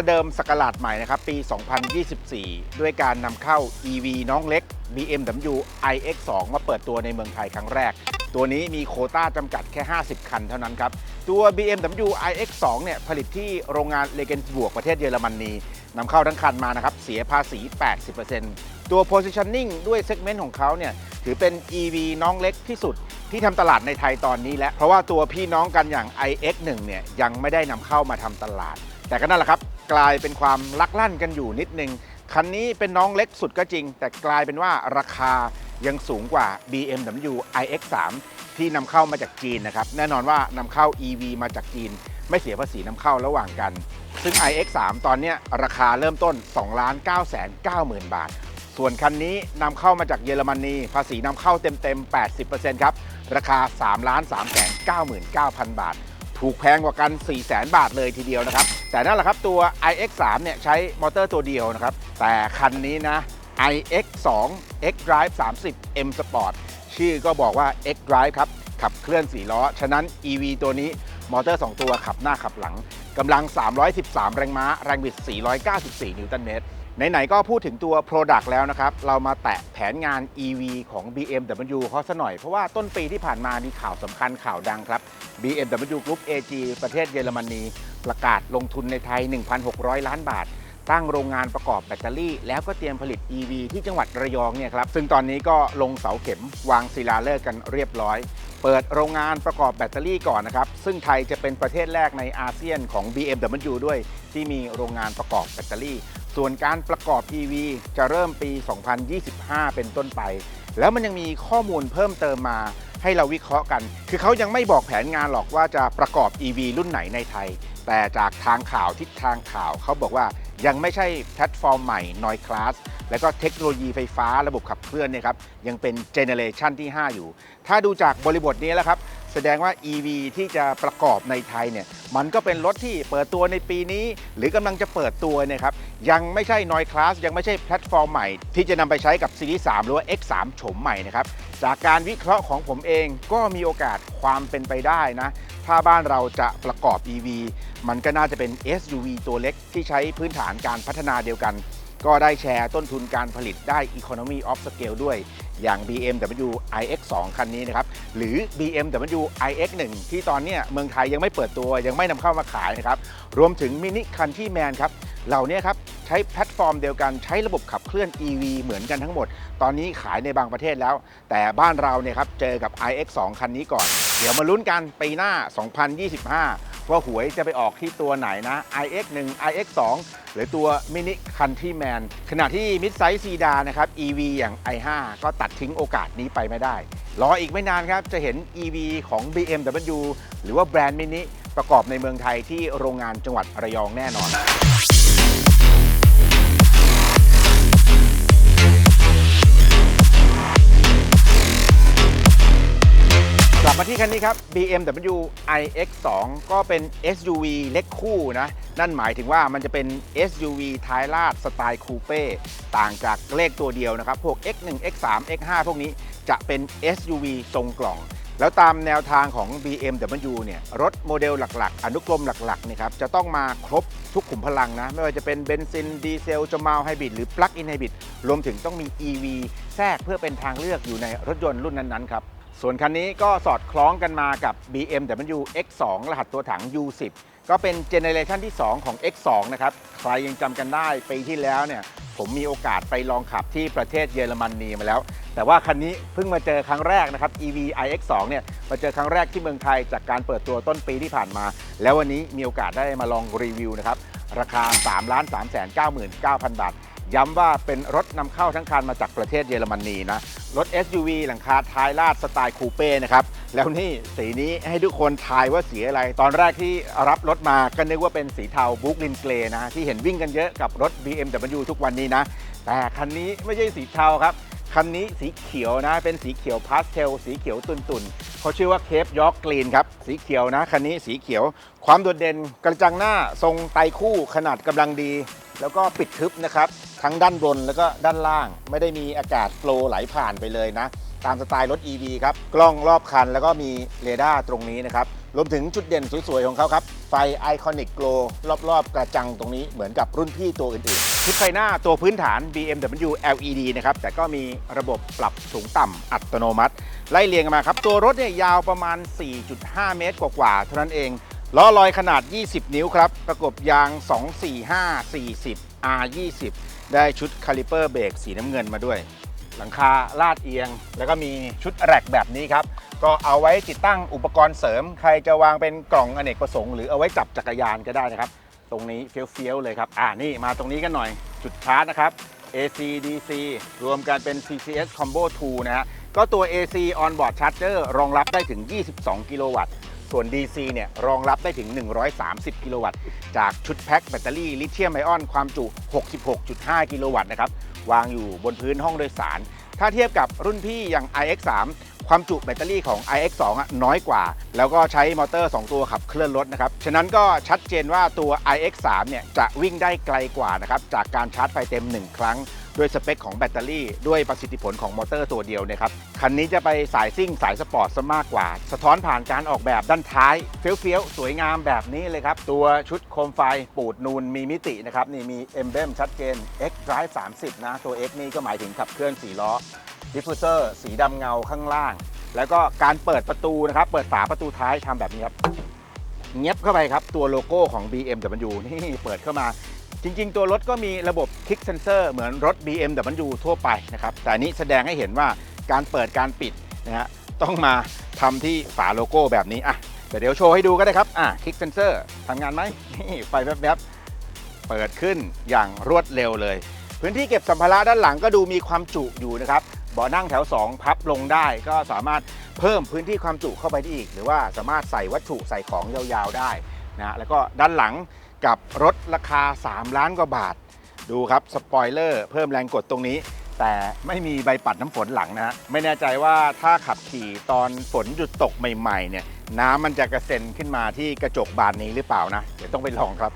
ประเดิมสกราชใหม่นะครับปี 2024 ด้วยการนำเข้า EV น้องเล็ก BMW iX2 มาเปิดตัวในเมืองไทยครั้งแรก ตัวนี้มีโคต้าจำกัดแค่ 50 คันเท่านั้นครับ ตัว BMW iX2 เนี่ยผลิตที่โรงงานเลเกนบวกประเทศเยอรมนีนำเข้าทั้งคันมานะครับ เสียภาษี 80%ตัว positioning ด้วย segment ของเขาเนี่ยถือเป็น EV น้องเล็กที่สุดที่ทำตลาดในไทยตอนนี้แล้ว เพราะว่าตัวพี่น้องกันอย่าง iX1 เนี่ยยังไม่ได้นำเข้ามาทำตลาด แต่ก็นั่นแหละครับ กลายเป็นความลักลั่นกันอยู่นิดนึง คันนี้เป็นน้องเล็กสุดก็จริง แต่กลายเป็นว่าราคายังสูงกว่า BMW iX3 ที่นำเข้ามาจากจีนนะครับ แน่นอนว่านำเข้า EV มาจากจีน ไม่เสียภาษีนำเข้าระหว่างกัน ซึ่ง iX3 ตอนนี้ราคาเริ่มต้น 2 9 9 0 0 0 บาท ส่วนคันนี้นำเข้ามาจากเยอรมนี ภาษีนำเข้าเต็มๆ 80%ครับ ราคา 3 3 9 9 0 0 0 บาท ถูกแพงกว่ากัน 4 0 0 0 0 0บาทเลยทีเดียวนะครับ แต่นั่นแหละครับตัว iX3 เนี่ยใช้มอเตอร์ตัวเดียวนะครับ แต่คันนี้นะ iX2 X Drive 30 M Sport ชื่อก็บอกว่า X Drive ครับ ขับเคลื่อน 4 ล้อ ฉะนั้น EV ตัวนี้มอเตอร์ 2 ตัวขับหน้าขับหลัง กำลัง 313 แรงม้า แรงบิด 494 นิวตันเมตร ไหน ๆ ก็พูดถึงตัว Product แล้วนะครับ เรามาแตะแผนงาน EV ของ BMW เขาซะหน่อย เพราะว่าต้นปีที่ผ่านมามีข่าวสำคัญข่าวดังครับ BMW Group AG ประเทศเยอรมนีประกาศลงทุนในไทย 1,600 ล้านบาท ตั้งโรงงานประกอบแบตเตอรี่ แล้วก็เตรียมผลิต EV ที่จังหวัดระยองเนี่ยครับ ซึ่งตอนนี้ก็ลงเสาเข็มวางศิลาฤกษ์กันเรียบร้อย เปิดโรงงานประกอบแบตเตอรี่ก่อนนะครับ ซึ่งไทยจะเป็นประเทศแรกในอาเซียนของ BMW ด้วย ที่มีโรงงานประกอบแบตเตอรี่ ส่วนการประกอบ EV จะเริ่มปี 2025 เป็นต้นไป แล้วมันยังมีข้อมูลเพิ่มเติมมาให้เราวิเคราะห์กัน คือเขายังไม่บอกแผนงานหรอกว่าจะประกอบ EV รุ่นไหนในไทย แต่จากทางข่าวทิศทางข่าวเขาบอกว่ายังไม่ใช่แพลตฟอร์มใหม่ Noise Class แล้วก็เทคโนโลยีไฟฟ้าระบบขับเคลื่อนเนี่ยครับยังเป็นเจเนเรชันที่ 5 อยู่ ถ้าดูจากบริบทนี้แล้วครับ แสดงว่า EV ที่จะประกอบในไทยเนี่ยมันก็เป็นรถที่เปิดตัวในปีนี้ หรือกำลังจะเปิดตัวเนยครับยังไม่ใช่ Noise Class ยังไม่ใช่แพลตฟอร์มใหม่ ที่จะนำไปใช้กับซีรีส์3หรือว่า X3 โฉมใหม่นะครับจากการวิเคราะห์ของผมเองก็มีโอกาสความเป็นไปได้นะ ถ้าบ้านเราจะประกอบ EV มันก็น่าจะเป็น SUV ตัวเล็กที่ใช้พื้นฐานการพัฒนาเดียวกัน ก็ได้แชร์ต้นทุนการผลิตได้ Economy of Scale ด้วยอย่าง BMW iX2 คันนี้นะครับ หรือ BMW iX1 ที่ตอนนี้เมืองไทยยังไม่เปิดตัวยังไม่นำเข้ามาขายนะครับ รวมถึง Mini Country Man ครับเหล่านี้ครับใช้แพลตฟอร์มเดียวกันใช้ระบบขับเคลื่อน EV เหมือนกันทั้งหมด ตอนนี้ขายในบางประเทศแล้ว แต่บ้านเราเนี่ยครับเจอกับ iX2 คันนี้ก่อน เดี๋ยวมาลุ้นกันปีหน้า 2025 ว่าหวยจะไปออกที่ตัวไหนนะ iX1 iX2 หรือตัว Mini Country Man ขณะที่ Mid Size ซีดานะครับ EV อย่าง i5 ก็ตัดทิ้งโอกาสนี้ไปไม่ได้ รออีกไม่นานครับ จะเห็น EV ของ BMW หรือว่าแบรนด์มินิประกอบในเมืองไทยที่โรงงานจังหวัดระยองแน่นอน มาที่คันนี้ครับ BMW iX2 ก็เป็น SUV เล็กคู่นะ นั่นหมายถึงว่ามันจะเป็น SUV ท้ายลาดสไตล์คูเป้ต่างจากเลขตัวเดียวนะครับ พวก X1 X3 X5 พวกนี้จะเป็น SUV ทรงกล่อง แล้วตามแนวทางของ BMW เนี่ยรถโมเดลหลักๆ อนุกรมหลักๆนี่ครับจะต้องมาครบทุกขุมพลังนะ ไม่ว่าจะเป็นเบนซินดีเซลจมาวไฮบริดหรือปลั๊กอินไฮบริดรวมถึงต้องมี EV แทรกเพื่อเป็นทางเลือกอยู่ในรถยนต์รุ่นนั้นๆครับ ส่วนคันนี้ก็สอดคล้องกันมากับ BMW X2 รหัสตัวถัง U10 ก็เป็นเจเนเรชันที่ 2 ของ X2 นะครับ ใครยังจำกันได้ปีที่แล้วเนี่ย ผมมีโอกาสไปลองขับที่ประเทศเยอรมนีมาแล้ว แต่ว่าคันนี้เพิ่งมาเจอครั้งแรกนะครับ EV iX2 เนี่ย มาเจอครั้งแรกที่เมืองไทยจากการเปิดตัวต้นปีที่ผ่านมา แล้ววันนี้มีโอกาสได้มาลองรีวิวนะครับ ราคา 3 3 9 9 0 0 0 บาท ย้ำว่าเป็นรถนำเข้าทั้งคันมาจากประเทศเยอรมนีนะ รถ SUV หลังคาท้ายลาดสไตล์คูเป้นะครับ แล้วนี่สีนี้ให้ทุกคนทายว่าสีอะไร ตอนแรกที่รับรถมาก็นึกว่าเป็นสีเทาบุ๊กลินเกรนะที่เห็นวิ่งกันเยอะกับรถ BMW ทุกวันนี้นะ แต่คันนี้ไม่ใช่สีเทาครับ คันนี้สีเขียวนะ เป็นสีเขียวพาสเทล สีเขียวตุนๆเขาชื่อว่าเคปยอร์กกรีนครับ สีเขียวนะ คันนี้สีเขียว ความโดดเด่นกระจังหน้าทรงไตคู่ขนาดกำลังดี แล้วก็ปิดทึบนะครับ ทั้งด้านบนแล้วก็ด้านล่าง ไม่ได้มีอากาศโฟล์ไหลผ่านไปเลยนะ ตามสไตล์รถ EV ครับ กล้องรอบคันแล้วก็มีเรดาร์ตรงนี้นะครับ รวมถึงจุดเด่นสวยๆ ของเขาครับ ไฟไอคอนิกโกลรอบๆ กระจังตรงนี้เหมือนกับรุ่นพี่ตัวอื่นๆ ชุดไฟหน้าตัวพื้นฐาน BMW LED นะครับ แต่ก็มีระบบปรับสูงต่ำอัตโนมัติ ไล่เรียงกันมาครับ ตัวรถเนี่ยยาวประมาณ 4.5 เมตรกว่าๆ เท่านั้นเอง ล้อลอยขนาด 20 นิ้วครับ ประกบยาง 245 40 R20 ได้ชุดคาลิเปอร์เบรกสีน้ำเงินมาด้วย หลังคาลาดเอียง แล้วก็มีชุดแรกแบบนี้ครับ ก็เอาไว้ติดตั้งอุปกรณ์เสริม ใครจะวางเป็นกล่องอเนกประสงค์ หรือเอาไว้จับจักรยานก็ได้นะครับ ตรงนี้เฟี้ยวๆเลยครับ อ่านี่มาตรงนี้กันหน่อย จุดชาร์จนะครับ AC DC รวมกันเป็น CCS Combo 2 นะฮะ ก็ตัว AC Onboard Charger รองรับได้ถึง 22 กิโลวัตต์ ส่วน DC เนี่ยรองรับได้ถึง 130 กิโลวัตต์ จากชุดแพ็คแบตเตอรี่ลิเธียมไอออนความจุ 66.5 กิโลวัตต์นะครับ วางอยู่บนพื้นห้องโดยสาร ถ้าเทียบกับรุ่นพี่อย่าง iX3 ความจุแบตเตอรี่ของ iX2 อะน้อยกว่า แล้วก็ใช้มอเตอร์ 2 ตัวขับเคลื่อนรถนะครับ ฉะนั้นก็ชัดเจนว่าตัว iX3 เนี่ยจะวิ่งได้ไกลกว่านะครับ จากการชาร์จไฟเต็ม 1 ครั้ง ด้วยสเปคของแบตเตอรี่ ด้วยประสิทธิผลของมอเตอร์ตัวเดียวนะครับคันนี้จะไปสายซิ่งสายสปอร์ตซะมากกว่า สะท้อนผ่านการออกแบบด้านท้ายเฟี้ยวๆ สวยงามแบบนี้เลยครับ ตัวชุดโคมไฟปูดนูนมีมิตินะครับนี่มีเอมเบมชัดเจน X Drive 30 นะ ตัว X นี่ก็หมายถึงขับเคลื่อน4ล้อดิฟฟูเซอร์สีดำเงาข้างล่าง แล้วก็การเปิดประตูนะครับ เปิดฝาประตูท้ายทำแบบนี้ครับเงียบเข้าไปครับ ตัวโลโก้ของ BMW นี่เปิดเข้ามา จริงๆ ตัวรถก็มีระบบ Kick Sensor เหมือนรถ BMW ทั่วไปนะครับ แต่อันนี้แสดงให้เห็นว่าการเปิดการปิดนะฮะต้องมาทำที่ฝาโลโก้แบบนี้อะแต่เดี๋ยวโชว์ให้ดูก็ได้ครับอะ Kick Sensor ทำงานไหมนี่ไฟแวบๆ เปิดขึ้นอย่างรวดเร็วเลย พื้นที่เก็บสัมภาระด้านหลังก็ดูมีความจุอยู่นะครับเบาะนั่งแถว 2 พับลงได้ก็สามารถเพิ่มพื้นที่ความจุเข้าไปได้อีก หรือว่าสามารถใส่วัตถุใส่ของยาวๆได้นะแล้วก็ด้านหลัง กับรถราคา 3 ล้านกว่าบาท ดูครับสปอยเลอร์เพิ่มแรงกดตรงนี้ แต่ไม่มีใบปัดน้ำฝนหลังนะฮะไม่แน่ใจว่าถ้าขับขี่ตอนฝนหยุดตกใหม่ๆเนี่ยน้ำมันจะกระเซ็นขึ้นมาที่กระจกบานนี้หรือเปล่านะ เดี๋ยวต้องไปลองครับ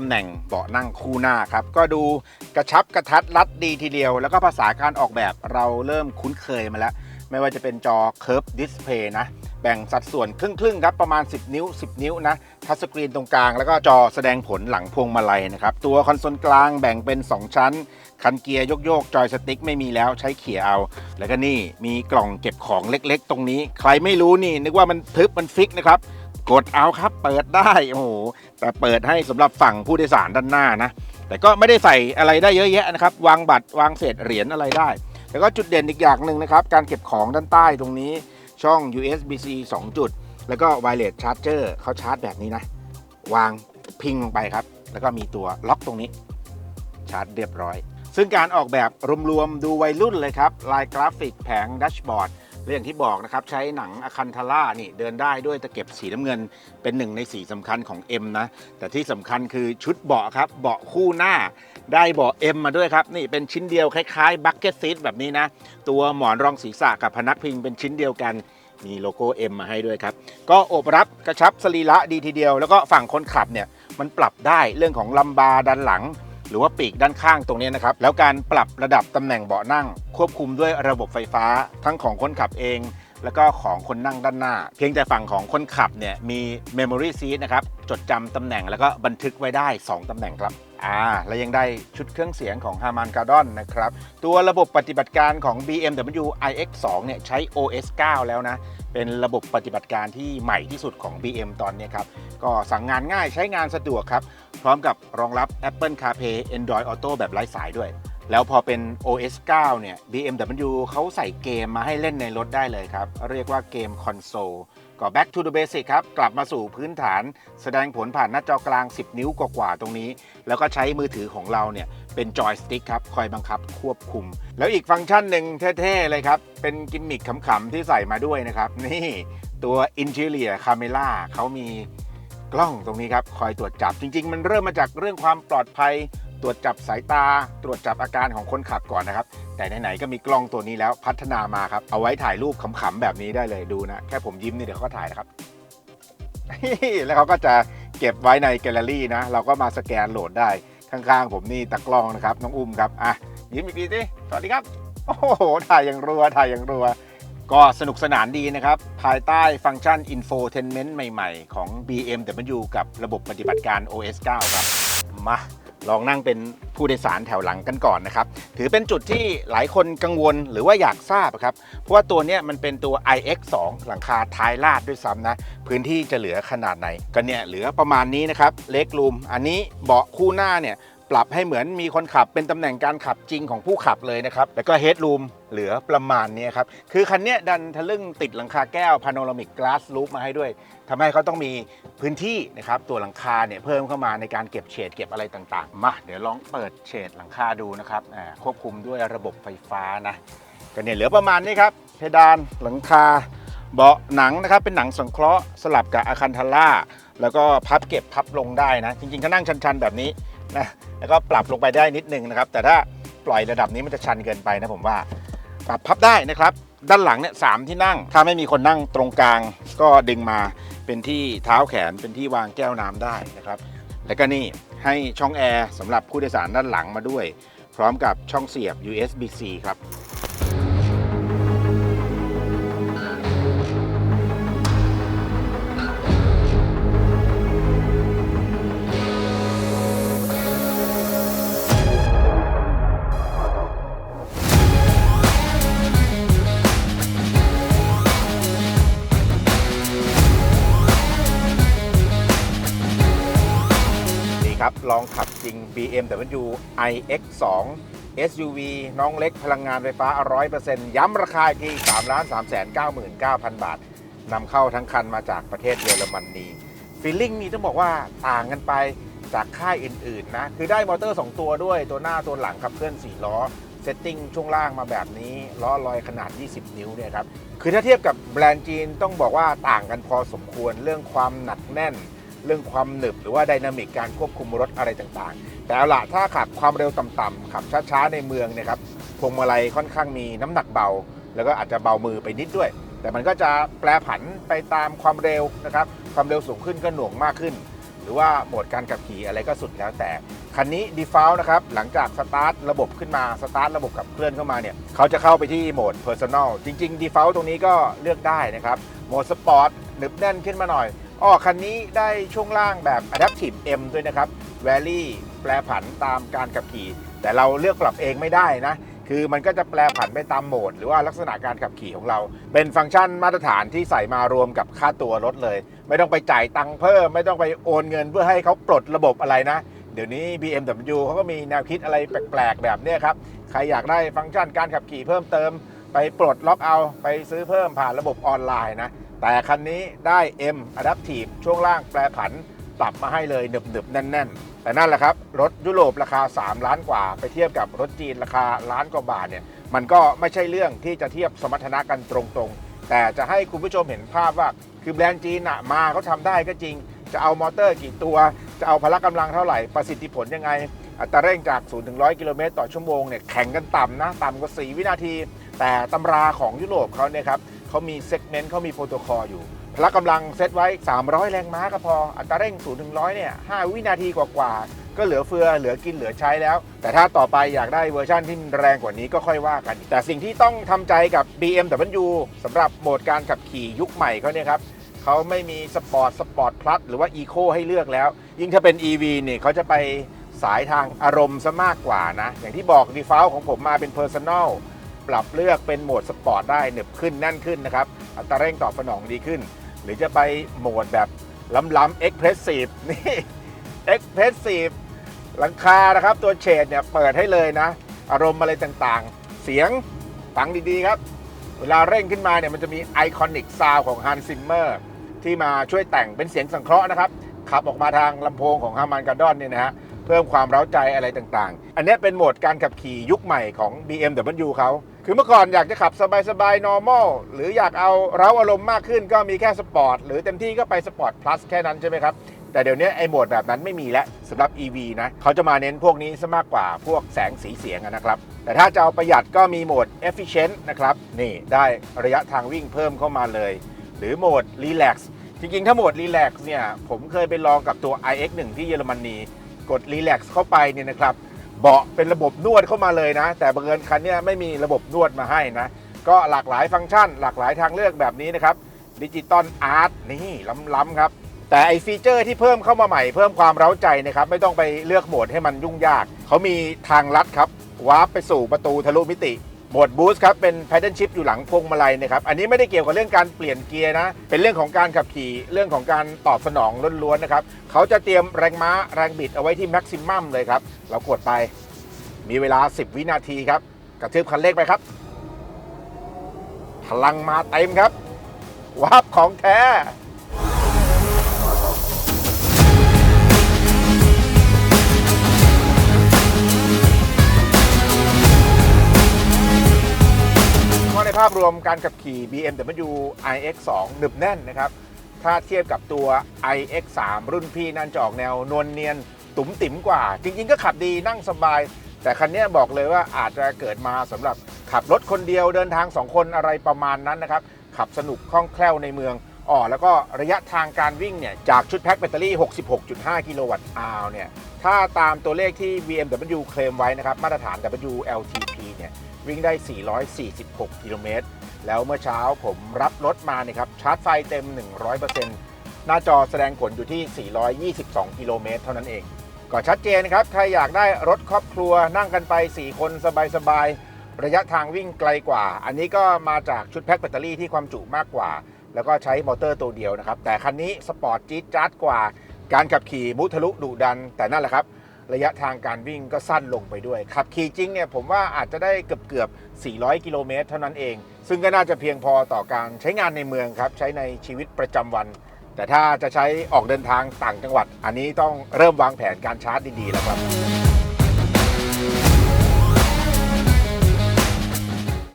ำแหน่งเบาะนั่งคู่หน้าครับ ก็ดูกระชับกระทัดรัดดีทีเดียว แล้วก็ภาษาการออกแบบเราเริ่มคุ้นเคยมาแล้ว ไม่ว่าจะเป็นจอ Curve Display นะ แบ่งสัดส่วนครึ่งๆครับ ประมาณ 10 นิ้ว 10 นิ้วนะทัชสกรีนตรงกลาง แล้วก็จอแสดงผลหลังพวงมาลัยนะครับ ตัวคอนโซลกลางแบ่งเป็น 2 ชั้น คันเกียร์โยกๆ จอยสติ๊กไม่มีแล้วใช้เขี่ยเอา แล้วก็นี่มีกล่องเก็บของเล็กๆ ตรงนี้ ใครไม่รู้นี่นึกว่ามันทึบมันฟิกนะครับ กดเอาครับเปิดได้โอ้โหแต่เปิดให้สำหรับฝั่งผู้โดยสารด้านหน้านะแต่ก็ไม่ได้ใส่อะไรได้เยอะแยะนะครับ วางบัตรวางเศษเหรียญอะไรได้ แล้วก็จุดเด่นอีกอย่างหนึ่งนะครับ การเก็บของด้านใต้ตรงนี้ช่อง USB-C 2 จุด แล้วก็ Wireless Charger เขาชาร์จแบบนี้นะ วางพิงลงไปครับ แล้วก็มีตัวล็อกตรงนี้ ชาร์จเรียบร้อย ซึ่งการออกแบบรวมๆดูวัยรุ่นเลยครับ ลายกราฟิกแผงดัชบอร์ด เรื่องที่บอกนะครับใช้หนังอะคันทาร่านี่เดินได้ด้วยตะเก็บสีน้ำเงินเป็นหนึ่งในสีสำคัญของ M นะ แต่ที่สำคัญคือชุดเบาะครับ เบาะคู่หน้า ได้เบาะ M มาด้วยครับ นี่เป็นชิ้นเดียวคล้ายๆบักเก็ตซีทแบบนี้นะ ตัวหมอนรองศีรษะกับพนักพิงเป็นชิ้นเดียวกันมีโลโก้ M มาให้ด้วยครับ ก็โอบรับกระชับสรีระดีทีเดียว แล้วก็ฝั่งคนขับเนี่ยมันปรับได้เรื่องของลำบาด้านหลัง หรือว่าปีกด้านข้างตรงนี้นะครับ แล้วการปรับระดับตำแหน่งเบาะนั่ง ควบคุมด้วยระบบไฟฟ้าทั้งของคนขับเอง แล้วก็ของคนนั่งด้านหน้า เพียงแต่ฝั่งของคนขับเนี่ยมี Memory Seat นะครับจดจำตำแหน่งแล้วก็บันทึกไว้ได้ 2ตำแหน่งครับ อ่าและยังได้ชุดเครื่องเสียงของ Harman Kardon นะครับ ตัวระบบปฏิบัติการของ BMW iX2 เนี่ยใช้ OS 9 แล้วนะ เป็นระบบปฏิบัติการที่ใหม่ที่สุดของ BM ตอนนี้ครับ ก็สั่งงานง่ายใช้งานสะดวกครับ พร้อมกับรองรับ Apple CarPlay Android Auto แบบไร้สายด้วย แล้วพอเป็น OS 9 เนี่ย BMW เขาใส่เกมมาให้เล่นในรถได้เลยครับ เรียกว่าเกมคอนโซล ก็ back to the basic ครับ กลับมาสู่พื้นฐาน แสดงผลผ่านหน้าจอกลาง 10 นิ้วกว่าๆตรงนี้ แล้วก็ใช้มือถือของเราเนี่ย เป็นจอยสติ๊กครับ คอยบังคับควบคุม แล้วอีกฟังก์ชันหนึ่งเท่ๆเลยครับ เป็นกิมมิคขำๆที่ใส่มาด้วยนะครับ นี่ตัว Interior Camera เขามีกล้องตรงนี้ครับ คอยตรวจจับจริง ๆ มันเริ่มมาจากเรื่องความปลอดภัย ตรวจจับสายตา ตรวจจับอาการของคนขับก่อนนะครับ แต่ไหนๆก็มีกล้องตัวนี้แล้วพัฒนามาครับ เอาไว้ถ่ายรูปขำๆแบบนี้ได้เลยดูนะ แค่ผมยิ้มนี่เดี๋ยวเขาก็ถ่ายนะครับ แล้วเขาก็จะเก็บไว้ในแกลเลอรี่นะ เราก็มาสแกนโหลดได้ ข้างๆ ผมนี่ตะกล้องนะครับ น้องอุ้มครับ อะ ยิ้มอีกทีสิ สวัสดีครับ โอ้โห ถ่ายอย่างรัว ถ่ายอย่างรัว ก็สนุกสนานดีนะครับ ภายใต้ฟังก์ชัน Infotainment ใหม่ๆ ของ BMW กับระบบปฏิบัติการ OS 9 ครับ ลองนั่งเป็นผู้โดยสารแถวหลังกันก่อนนะครับ ถือเป็นจุดที่หลายคนกังวลหรือว่าอยากทราบครับ เพราะว่าตัวนี้มันเป็นตัว iX2 หลังคาท้ายลาดด้วยซ้ำนะ พื้นที่จะเหลือขนาดไหน ก็เนี่ยเหลือประมาณนี้นะครับ เล็กรูม อันนี้เบาะคู่หน้าเนี่ย ปรับให้เหมือนมีคนขับเป็นตำแหน่งการขับจริงของผู้ขับเลยนะครับ แล้วก็เฮดรูมเหลือประมาณนี้ครับ คือคันเนี้ยดันทะลึ่งติดหลังคาแก้วพาโนรามิกก a s s ลู o มาให้ด้วยทำให้เขาต้องมีพื้นที่นะครับ ตัวหลังคาเนี่ยเพิ่มเข้ามาในการเก็บเฉดเก็บอะไรต่างๆ มา เดี๋ยวลองเปิดเฉดหลังคาดูนะครับอ่าควบคุมด้วยระบบไฟฟ้านะ ก็เนี่ยเหลือประมาณนี้ครับ เพดานหลังคา เบาะหนังนะครับ เป็นหนังสังเคราะห์สลับกับอาคันทาร่า แล้วก็พับเก็บพับลงได้นะ จริงๆ ถ้านั่งชันๆ แบบนี้ นะแล้วก็ปรับลงไปได้นิดนึงนะครับ แต่ถ้าปล่อยระดับนี้มันจะชันเกินไปนะผมว่า ปรับพับได้นะครับ ด้านหลังเนี่ยสามที่นั่ง ถ้าไม่มีคนนั่งตรงกลาง ก็ดึงมาเป็นที่เท้าแขนเป็นที่วางแก้วน้ำได้นะครับ แล้วก็นี่ให้ช่องแอร์สำหรับผู้โดยสารด้านหลังมาด้วย พร้อมกับช่องเสียบ USB-C ครับ ครับ ลองขับจริง BMW iX2 SUV น้องเล็กพลังงานไฟฟ้า 100%ย้ำราคาอีกที3ล้าน3 9 9 0 0 0 บาทนำเข้าทั้งคันมาจากประเทศเยอรมนนีฟีลลิ่งนี่ต้องบอกว่าต่างกันไปจากค่ายอื่นๆนะ คือได้มอเตอร์ 2 ตัวด้วยตัวหน้าตัวหลังขับเคลื่อน 4 ล้อ เซตติ้งช่วงล่างมาแบบนี้ ล้อลอยขนาด 20 นิ้วเนี่ยครับ คือถ้าเทียบกับแบรนด์จีนต้องบอกว่าต่างกันพอสมควรเรื่องความหนักแน่น เรื่องความหนึบหรือว่าไดนามิกการควบคุมรถอะไรต่างๆ แต่เอาละถ้าขับความเร็วต่ำๆขับช้าๆในเมืองนี่ยครับพวงมาลัยค่อนข้างมีน้ำหนักเบา แล้วก็อาจจะเบามือไปนิดด้วย แต่มันก็จะแปรผันไปตามความเร็วนะครับความเร็วสูงขึ้นก็หน่วงมากขึ้น หรือว่าโหมดการขับขี่อะไรก็สุดแล้วแต่คันนี้ default นะครับหลังจากสตาร์ทระบบขึ้นมาสตาร์ทระบบขับเคลื่อนเข้ามาเนี่ยเขาจะเข้าไปที่โหมด personal จริง ๆ default ตรงนี้ก็เลือกได้นะครับโหมดสปอร์ตหนึบแน่นขึ้นมาหน่อย อ้อคันนี้ได้ช่วงล่างแบบ adaptive M ด้วยนะครับ valley แปรผันตามการขับขี่ แต่เราเลือกปรับเองไม่ได้นะ คือมันก็จะแปลผันไปตามโหมด หรือว่าลักษณะการขับขี่ของเรา เป็นฟังก์ชันมาตรฐานที่ใส่มารวมกับค่าตัวรถเลย ไม่ต้องไปจ่ายตังค์เพิ่ม ไม่ต้องไปโอนเงินเพื่อให้เขาปลดระบบอะไรนะ เดี๋ยวนี้ BMW เขาก็มีแนวคิดอะไรแปลกๆ แบบนี้ครับ ใครอยากได้ฟังก์ชันการขับขี่เพิ่มเติม ไปปลดล็อกเอา ไปซื้อเพิ่มผ่านระบบออนไลน์นะ แต่คันนี้ได้ M Adaptive ช่วงล่างแปรผันปรับมาให้เลยหนึบๆ แน่น ๆ แต่นั่นแหละครับ รถยุโรปราคา 3 ล้านกว่า ไปเทียบกับรถจีนราคาล้านกว่าบาทเนี่ยมันก็ไม่ใช่เรื่องที่จะเทียบสมรรถนะกันตรงๆ แต่จะให้คุณผู้ชมเห็นภาพว่า คือแบรนด์จีนอะมาเขาทำได้ก็จริง จะเอามอเตอร์กี่ตัว จะเอาพละกำลังเท่าไหร่ประสิทธิผลยังไง อัตราเร่งจาก 0 ถึง 100 กิโลเมตรต่อชั่วโมงเนี่ยแข่งกันต่ำนะ ต่ำกว่า 4 วินาที แต่ตำราของยุโรปเขาเนี่ยครับ เขามีเซกเมนต์เขามีโปรโตคอลอยู่ พละกำลังเซตไว้ 300 แรงม้าก็พอ อัตราเร่ง0ถึง100เนี่ย5วินาทีกว่าๆ ก็เหลือเฟือเหลือกินเหลือใช้แล้ว แต่ถ้าต่อไปอยากได้เวอร์ชันที่แรงกว่านี้ก็ค่อยว่ากัน แต่สิ่งที่ต้องทำใจกับ BMW สำหรับโหมดการขับขี่ยุคใหม่เขาเนี่ยครับเขาไม่มีสปอร์ตสปอร์ตพลัสหรือว่าอีโคให้เลือกแล้ว ยิ่งถ้าเป็น EV เนี่ยเขาจะไปสายทางอารมณ์ซะมากกว่านะ อย่างที่บอก default ของผมมาเป็น personal ปรับเลือกเป็นโหมดสปอร์ตได้หนึบขึ้นแน่นขึ้นนะครับ อัตราเร่งตอบสนองดีขึ้น หรือจะไปโหมดแบบล้ำๆ expressive นี่ expressive หลังคานะครับ ตัวเฉดเนี่ยเปิดให้เลยนะ อารมณ์อะไรต่างๆ เสียงฟังดีๆครับ เวลาเร่งขึ้นมาเนี่ยมันจะมีไอคอนิกซาวของฮันซิมเมอร์ที่มาช่วยแต่งเป็นเสียงสังเคราะห์นะครับ ขับออกมาทางลำโพงของฮามันการดอนเนี่ยนะฮะเพิ่มความเร้าใจอะไรต่างๆ อันนี้เป็นโหมดการขับขี่ยุคใหม่ของ BMW เขาคือเมื่อก่อนอยากจะขับสบายๆ normal หรืออยากเอาเร้าอารมณ์มากขึ้นก็มีแค่สปอร์ตหรือเต็มที่ก็ไปสปอร์ต plus แค่นั้นใช่ไหมครับ แต่เดี๋ยวนี้ไอ้โหมดแบบนั้นไม่มีแล้วสำหรับ EV นะเขาจะมาเน้นพวกนี้ซะมากกว่าพวกแสงสีเสียงนะครับ แต่ถ้าจะเอาประหยัดก็มีโหมด efficient นะครับ นี่ได้ระยะทางวิ่งเพิ่มเข้ามาเลย หรือโหมด relax จริงๆ ถ้าโหมด relax เนี่ยผมเคยไปลองกับตัว iX1 ที่เยอรมนีกดรีแลกซ์เข้าไปเนี่ยนะครับ เบาะเป็นระบบนวดเข้ามาเลยนะ แต่บังเอิญคันนี้ไม่มีระบบนวดมาให้นะ ก็หลากหลายฟังก์ชัน หลากหลายทางเลือกแบบนี้นะครับดิจิตอลอาร์ตนี่ล้ำๆครับแต่ไอฟีเจอร์ที่เพิ่มเข้ามาใหม่เพิ่มความเร้าใจนะครับ ไม่ต้องไปเลือกโหมดให้มันยุ่งยาก เขามีทางลัดครับวาร์ปไปสู่ประตูทะลุมิติ โหมดบูสต์ครับเป็น p พ d เดิลชิพอยู่หลังพวงมาลัยนะครับอันนี้ไม่ได้เกี่ยวกับเรื่องการเปลี่ยนเกียร์นะ เป็นเรื่องของการขับขี่เรื่องของการตอบสนองล้วนๆนะครับเขาจะเตรียมแรงม้าแรงบิดเอาไว้ที่แม็กซิมัมเลยครับ เรากดไปมีเวลา 10 วินาทีครับกระทืบคันเร่งไปครับ พลังมาเต็มครับวาบของแท้าพรวมการขับขี่ BMW iX2 หนึบแน่นนะครับ ถ้าเทียบกับตัว iX3 รุ่นพี่นั่นจะออกแนวนวลเนียนตุ๋มติ๋มกว่า จริง ๆ ก็ขับดีนั่งสบาย แต่คันนี้บอกเลยว่าอาจจะเกิดมาสำหรับขับรถคนเดียวเดินทาง 2 คนอะไรประมาณนั้นนะครับ ขับสนุกคล่องแคล่วในเมืองอ๋อแล้วก็ระยะทางการวิ่งเนี่ย จากชุดแพ็คแบตเตอรี่ 66.5 กิโลวัตต์อาวเนี่ย ถ้าตามตัวเลขที่ BMW เคลมไว้นะครับ มาตรฐาน WLTP เนี่ย วิ่งได้ 446 กิโลเมตร แล้วเมื่อเช้าผมรับรถมาเนี่ยครับ ชาร์จไฟเต็ม 100%หน้าจอแสดงผลอยู่ที่ 422 กิโลเมตรเท่านั้นเอง ก็ชัดเจนครับ ใครอยากได้รถครอบครัวนั่งกันไป 4 คนสบายๆ ระยะทางวิ่งไกลกว่า อันนี้ก็มาจากชุดแพ็คแบตเตอรี่ที่ความจุมากกว่า แล้วก็ใช้มอเตอร์ตัวเดียวนะครับ แต่คันนี้สปอร์ตจี๊ดจ๊าดกว่า การขับขี่มุทะลุดุดัน แต่นั่นแหละครับ ระยะทางการวิ่งก็สั้นลงไปด้วย ขับขี่จริงเนี่ยผมว่าอาจจะได้เกือบเกือบ 400 กิโลเมตรเท่านั้นเอง ซึ่งก็น่าจะเพียงพอต่อการใช้งานในเมืองครับ ใช้ในชีวิตประจำวัน แต่ถ้าจะใช้ออกเดินทางต่างจังหวัด อันนี้ต้องเริ่มวางแผนการชาร์จดีๆแล้วครับ